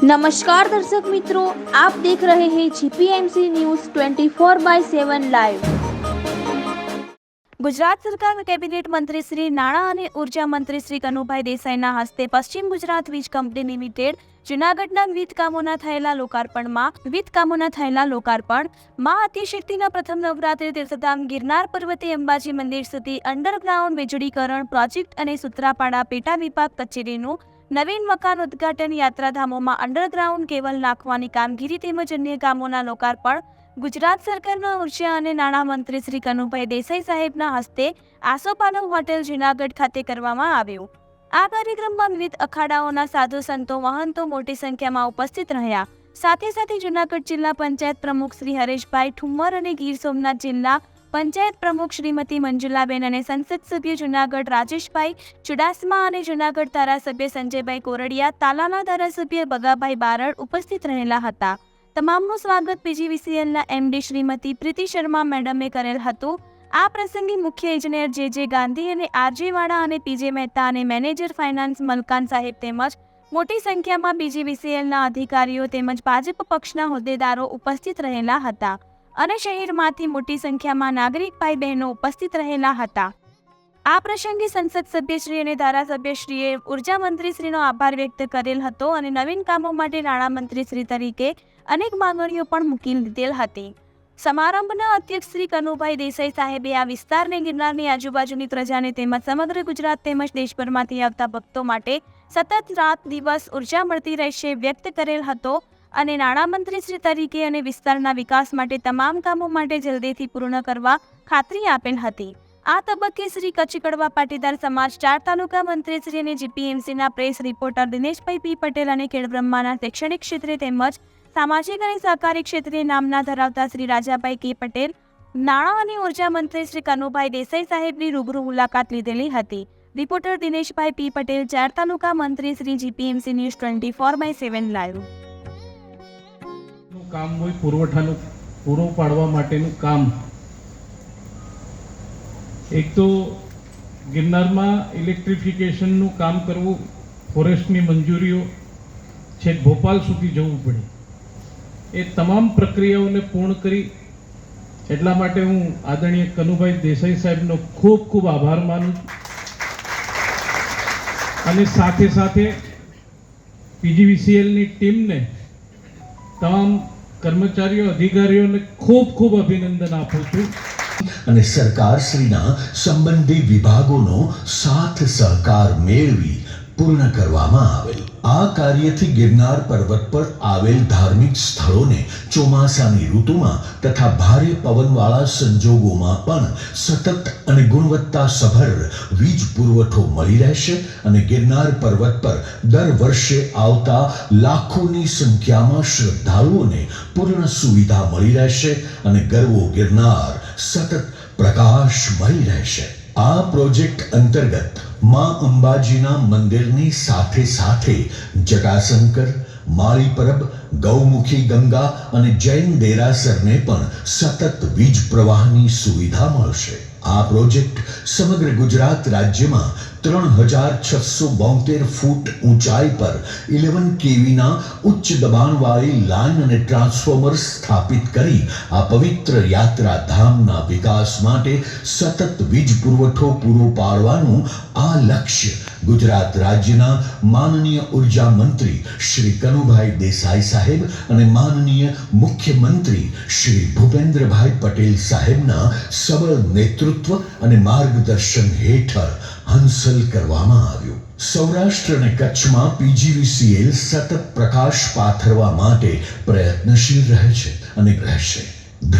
નમસ્કાર દર્શક મિત્રો, આપ દેખ રહે હે GPMC news 24 by 7 live Gujarat સરકાર કેબિનેટ મંત્રી શ્રી નાણાં અને ઊર્જા મંત્રી શ્રી કનુભાઈ દેસાઈના હસ્તે પશ્ચિમ ગુજરાત વીજ કંપની લિમિટેડ જુનાગઢના વિવિધ કામોના થયેલા લોકાર્પણમાં, વિવિધ કામોના થયેલા લોકાર્પણ, માં અતિશક્તિના પ્રથમ નવરાત્રી તીર્થધામ ગિરનાર પર્વતે અંબાજી મંદિર સુધી અંડરગ્રાઉન્ડ વીજળીકરણ પ્રોજેક્ટ અને સુત્રાપાડા પેટા વિભાગ કચેરીનું નવીન મકાન ઉદ્ઘાટન યાત્રાધામોમાં અંડરગ્રાઉન્ડ કેબલ નાખવાની કામગીરી તેમજ અન્ય કામોના લોકાર્પણ, ગુજરાત સરકારના ઊર્જા અને નાણામંત્રી શ્રી કનુભાઈ દેસાઈ સાહેબના હસ્તે આસોપાલવ હોટેલ જૂનાગઢ ખાતે કરવામાં આવ્યું. આ કાર્યક્રમમાં વિવિધ અખાડાઓના સાધુ સંતો, મહંતો મોટી સંખ્યામાં ઉપસ્થિત રહ્યા. સાથે સાથે જૂનાગઢ જિલ્લા પંચાયત પ્રમુખ શ્રી હરેશભાઈ ઠુમ્મર અને ગીર સોમનાથ જિલ્લા પંચાયત પ્રમુખ શ્રીમતી મંજુલાબેન અને સંસદ સભ્ય જુનાગઢ રાજેશભાઈ ચુડાસમા અને જુનાગઢ ધારાસભ્ય સંજયભાઈ કોરડિયા, તાલાના ધારાસભ્ય બગાભાઈ બારડ ઉપસ્થિત રહેલા હતા. તમામનું સ્વાગત પીજીવીસીએલના એમડી શ્રીમતી પ્રીતિ શર્મા મેડમે કરેલ હતું. આ પ્રસંગે મુખ્ય ઇજનેર જે જે ગાંધી અને આરજે વાળા અને પીજે મહેતા અને મેનેજર ફાઇનાન્સ મલકાન સાહેબ તેમજ મોટી સંખ્યામાં પીજીવીસીએલના અધિકારીઓ તેમજ ભાજપ પક્ષના હોદ્દેદારો ઉપસ્થિત રહેલા હતા. અને શહેરમાંથી મોટી સંખ્યામાં નાગરિક ભાઈ બહેનો ઉપસ્થિત રહેલા હતા. આ પ્રસંગે સંસદ સભ્યશ્રી અને ધારાસભ્યશ્રીએ ઊર્જા મંત્રીશ્રીનો આભાર વ્યક્ત કરેલ હતો અને નવીન કામો માટે નાણામંત્રી શ્રી તરીકે અનેક માંગણીઓ પણ મૂકી લીધેલ હતી. સમારંભના અધ્યક્ષ શ્રી કનુભાઈ દેસાઈ સાહેબે આ વિસ્તારને ગિરનારની આજુબાજુની પ્રજાને તેમજ સમગ્ર ગુજરાત તેમજ દેશભરમાંથી આવતા ભક્તો માટે સતત રાત દિવસ ઊર્જા મળતી રહેશે વ્યક્ત કરેલ હતો. અને નાણામંત્રી શ્રી તરીકે અને વિસ્તારના વિકાસ માટે તમામ કામો માટે જલ્દીથી પૂર્ણ કરવા ખાતરી આપેલ હતી. આ તબક્કે શ્રી કચ્છ કડવા પાટીદાર સમાજ ચાર તાલુકા મંત્રી શ્રી અને જીપીએમસીના press reporter Dineshbhai P Patel અને ખેડબ્રહ્માના શૈક્ષણિક ક્ષેત્રે તેમજ સામાજિક અને સહકારી ક્ષેત્રે નામના ધરાવતા શ્રી રાજાભાઈ કે પટેલ, નાણાં અને ઊર્જા મંત્રી શ્રી કનુભાઈ દેસાઈ સાહેબની રૂબરૂ મુલાકાત લીધેલી હતી. રિપોર્ટર દિનેશભાઈ પી પટેલ ચાર તાલુકા મંત્રી Shri GPMC news twenty four by seven live. કામ હોય પુરવઠાનું, પૂરું પાડવા માટેનું કામ. એક તો ગિરનારમાં ઇલેક્ટ્રિફિકેશનનું કામ કરવું, ફોરેસ્ટની મંજૂરીઓ, છેક ભોપાલ સુધી જવું પડે. એ તમામ પ્રક્રિયાઓને પૂર્ણ કરી, એટલા માટે હું આદરણીય કનુભાઈ દેસાઈ સાહેબનો ખૂબ ખૂબ આભાર માનું અને સાથે સાથે પીજીવીસીએલની ટીમને તમામ કર્મચારીઓ અધિકારીઓને ખૂબ ખૂબ અભિનંદન આપું છું. અને સરકારશ્રીના સંબંધી વિભાગોનો સાથ સહકાર મેળવી પૂર્ણ કરવામાં આવેલ. આ કાર્યથી ગિરનાર પર્વત પર આવેલ ધાર્મિક સ્થળોને ચોમાસાની ઋતુમાં તથા ભારે પવનવાળા સંજોગોમાં પણ સતત અને ગુણવત્તાસભર વીજ પુરવઠો મળી રહેશે અને ગિરનાર પર્વત પર દર વર્ષે આવતા લાખોની સંખ્યામાં શ્રદ્ધાળુઓને પૂર્ણ સુવિધા મળી રહેશે અને ગરવો ગિરનાર સતત પ્રકાશમય રહેશે. આ પ્રોજેક્ટ અંતર્ગતમાં અંબાજીના મંદિરની સાથે સાથે જટાશંકર માળી પરબ, ગૌમુખી ગંગા અને જૈન દેરાસરને પણ સતત વીજ પ્રવાહની સુવિધા મળશે. આ પ્રોજેક્ટ સમગ્ર ગુજરાત રાજ્યમાં ત્રણ હજાર છસો બોતેર ફૂટ ઊંચાઈ પર ઇલેવન કેવીના ઉચ્ચ દબાણવાળી લાઇન અને ટ્રાન્સફોર્મર સ્થાપિત કરી આ પવિત્ર યાત્રા ધામના વિકાસ માટે સતત વીજ પુરવઠો પૂરો પાડવાનું આ લક્ષ્ય ગુજરાત રાજ્યના માનનીય ઊર્જા મંત્રી શ્રી કનુભાઈ દેસાઈ સાહેબ અને માનનીય મુખ્યમંત્રી શ્રી ભૂપેન્દ્રભાઈ પટેલ સાહેબના સબળ નેતૃત્વ અને માર્ગદર્શન હેઠળ હાંસલ કરવામાં આવ્યું. સૌરાષ્ટ્ર અને કચ્છમાં પીજીવીસીએલ સતત પ્રકાશ પાથરવા માટે પ્રયત્નશીલ રહે છે અને રહેશે.